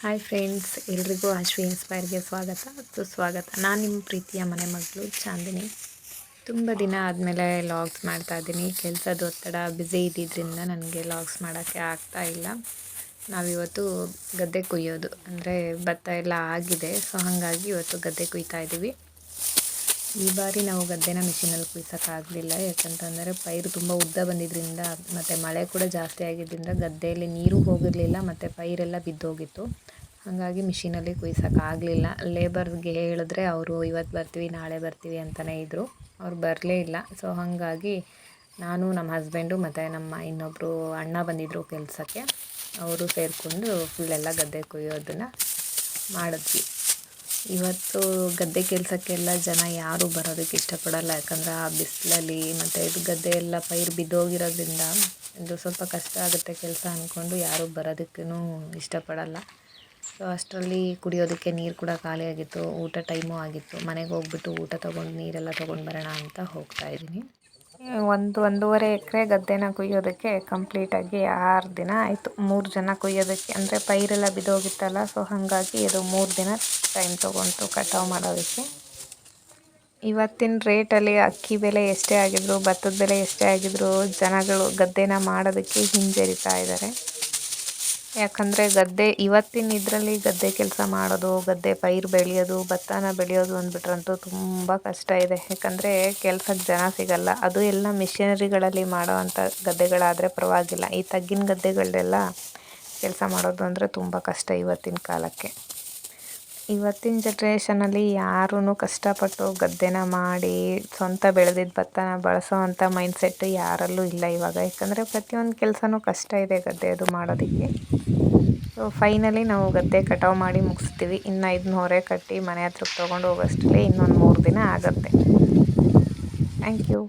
Hi friends ಎಲ್ರಿಗೂ ಅಶ್ವಿ ಇನ್ಸ್ಪೈರ್ಗೆ ಸ್ವಾಗತ. ಸುಸ್ವಾಗತ ನಾನು ನಿಮ್ಮ ಪ್ರೀತಿಯ ಮನೆ ಮಗಳು ಚಾಂದಿನಿ. ತುಂಬ ದಿನ ಆದಮೇಲೆ ಲಾಗ್ಸ್ ಮಾಡ್ತಾ ಇದ್ದೀನಿ. ಕೆಲಸದ ಒತ್ತಡ ಬ್ಯುಸಿ ಇದ್ದಿದ್ದರಿಂದ ನನಗೆ ಲಾಗ್ಸ್ ಮಾಡೋಕ್ಕೆ ಆಗ್ತಾ ಇಲ್ಲ. ನಾವಿವತ್ತು ಗದ್ದೆ ಕುಯ್ಯೋದು. ಅಂದರೆ ಭತ್ತ ಎಲ್ಲ ಆಗಿದೆ. ಸೊ ಹಾಗಾಗಿ ಇವತ್ತು ಗದ್ದೆ ಕುಯ್ತಾ ಇದ್ದೀವಿ. ಈ ಬಾರಿ ನಾವು ಗದ್ದೆನ ಮಿಷಿನಲ್ಲಿ ಕುಯ್ಸೋಕ್ಕಾಗಲಿಲ್ಲ ಯಾಕಂತಂದರೆ ಪೈರು ತುಂಬ ಉದ್ದ ಬಂದಿದ್ದರಿಂದ ಮತ್ತು ಮಳೆ ಕೂಡ ಜಾಸ್ತಿ ಆಗಿದ್ದರಿಂದ ಗದ್ದೆಯಲ್ಲಿ ನೀರು ಹೋಗಿರಲಿಲ್ಲ, ಮತ್ತು ಪೈರೆಲ್ಲ ಬಿದ್ದೋಗಿತ್ತು. ಹಾಗಾಗಿ ಮಿಷಿನಲ್ಲಿ ಕುಯ್ಸೋಕ್ಕಾಗಲಿಲ್ಲ ಲೇಬರ್ಗೆ ಹೇಳಿದ್ರೆ ಅವರು ಇವತ್ತು ಬರ್ತೀವಿ, ನಾಳೆ ಬರ್ತೀವಿ ಅಂತಲೇ ಇದ್ದರು ಅವ್ರು ಬರಲೇ ಇಲ್ಲ. ಸೊ ಹಾಗಾಗಿ ನಾನು ನಮ್ಮ ಹಸ್ಬೆಂಡು ಮತ್ತು ನಮ್ಮ ಇನ್ನೊಬ್ಬರು ಅಣ್ಣ ಬಂದಿದ್ದರು ಕೆಲಸಕ್ಕೆ. ಅವರು ಸೇರಿಕೊಂಡು ಫುಲ್ಲೆಲ್ಲ ಗದ್ದೆ ಕುಯ್ಯೋದನ್ನು ಮಾಡಿದ್ವಿ. ಇವತ್ತು ಗದ್ದೆ ಕೆಲಸಕ್ಕೆಲ್ಲ ಜನ ಯಾರೂ ಬರೋದಕ್ಕೆ ಇಷ್ಟಪಡಲ್ಲ. ಯಾಕಂದ್ರೆ ಆ ಬಿಸಿಲಲ್ಲಿ ಮತ್ತು ಇದು ಗದ್ದೆ ಎಲ್ಲ ಪೈರು ಬಿದ್ದೋಗಿರೋದ್ರಿಂದ ಇದು ಸ್ವಲ್ಪ ಕಷ್ಟ ಆಗುತ್ತೆ ಕೆಲಸ ಅಂದ್ಕೊಂಡು ಯಾರೂ ಬರೋದಕ್ಕೂ ಇಷ್ಟಪಡಲ್ಲ. ಸೊ ಅಷ್ಟರಲ್ಲಿ ಕುಡಿಯೋದಕ್ಕೆ ನೀರು ಕೂಡ ಖಾಲಿಯಾಗಿತ್ತು ಊಟ ಟೈಮು ಆಗಿತ್ತು. ಮನೆಗೆ ಹೋಗ್ಬಿಟ್ಟು ಊಟ ತೊಗೊಂಡು ನೀರೆಲ್ಲ ತೊಗೊಂಡು ಬರೋಣ ಅಂತ ಹೋಗ್ತಾ ಇದ್ದೀನಿ. ಒಂದು ಒಂದೂವರೆ ಎಕರೆ ಗದ್ದೆನ ಕುಯ್ಯೋದಕ್ಕೆ ಕಂಪ್ಲೀಟಾಗಿ ಆರು ದಿನ ಆಯಿತು. ಮೂರು ಜನ ಕುಯ್ಯೋದಕ್ಕೆ. ಅಂದರೆ ಪೈರೆಲ್ಲ ಬಿದ್ದೋಗಿತ್ತಲ್ಲ ಸೊ ಹಾಗಾಗಿ ಇದು ಮೂರು ದಿನ ಟೈಮ್ ತೊಗೊಂತು ಕಟಾವು ಮಾಡೋದಕ್ಕೆ. ಇವತ್ತಿನ ರೇಟಲ್ಲಿ ಅಕ್ಕಿ ಬೆಲೆ ಎಷ್ಟೇ ಆಗಿದ್ರು, ಭತ್ತದ ಬೆಲೆ ಎಷ್ಟೇ ಆಗಿದ್ರು, ಜನಗಳು ಗದ್ದೆನ ಮಾಡೋದಕ್ಕೆ ಹಿಂಜರಿತಾ ಇದ್ದಾರೆ. ಯಾಕಂದರೆ ಗದ್ದೆ ಇವತ್ತಿನ ಇದರಲ್ಲಿ ಗದ್ದೆ ಕೆಲಸ ಮಾಡೋದು, ಗದ್ದೆ ಪೈರು ಬೆಳೆಯೋದು, ಭತ್ತನ ಬೆಳೆಯೋದು ಅಂದ್ಬಿಟ್ರಂತೂ ತುಂಬ ಕಷ್ಟ ಇದೆ. ಯಾಕಂದರೆ ಕೆಲ್ಸಕ್ಕೆ ಜನ ಸಿಗಲ್ಲ. ಅದು ಎಲ್ಲ ಮಿಷನರಿಗಳಲ್ಲಿ ಮಾಡೋ ಅಂಥ ಗದ್ದೆಗಳಾದರೆ ಪರವಾಗಿಲ್ಲ. ಈ ತಗ್ಗಿನ ಗದ್ದೆಗಳಲ್ಲೆಲ್ಲ ಕೆಲಸ ಮಾಡೋದು ಅಂದರೆ ತುಂಬ ಕಷ್ಟ ಇವತ್ತಿನ ಕಾಲಕ್ಕೆ. ಇವತ್ತಿನ ಜನ್ರೇಷನಲ್ಲಿ ಯಾರೂ ಕಷ್ಟಪಟ್ಟು ಗದ್ದೆನ ಮಾಡಿ ಸ್ವಂತ ಬೆಳೆದಿದ್ದ ಭತ್ತನ ಬಳಸೋ ಅಂಥ ಮೈಂಡ್ಸೆಟ್ ಯಾರಲ್ಲೂ ಇಲ್ಲ ಇವಾಗ. ಯಾಕಂದರೆ ಪ್ರತಿಯೊಂದು ಕೆಲಸನೂ ಕಷ್ಟ ಇದೆ ಗದ್ದೆ ಅದು ಮಾಡೋದಕ್ಕೆ. ಸೊ ಫೈನಲಿ ನಾವು ಗದ್ದೆ ಕಟಾವು ಮಾಡಿ ಮುಗಿಸ್ತೀವಿ. ಇನ್ನು ಇದನ್ನ ಹೊರೆ ಕಟ್ಟಿ ಮನೆ ಹತ್ರಕ್ಕೆ ತೊಗೊಂಡು ಹೋಗೋಷ್ಟರಲ್ಲಿ ಇನ್ನೊಂದು ಮೂರು ದಿನ ಆಗುತ್ತೆ. Thank you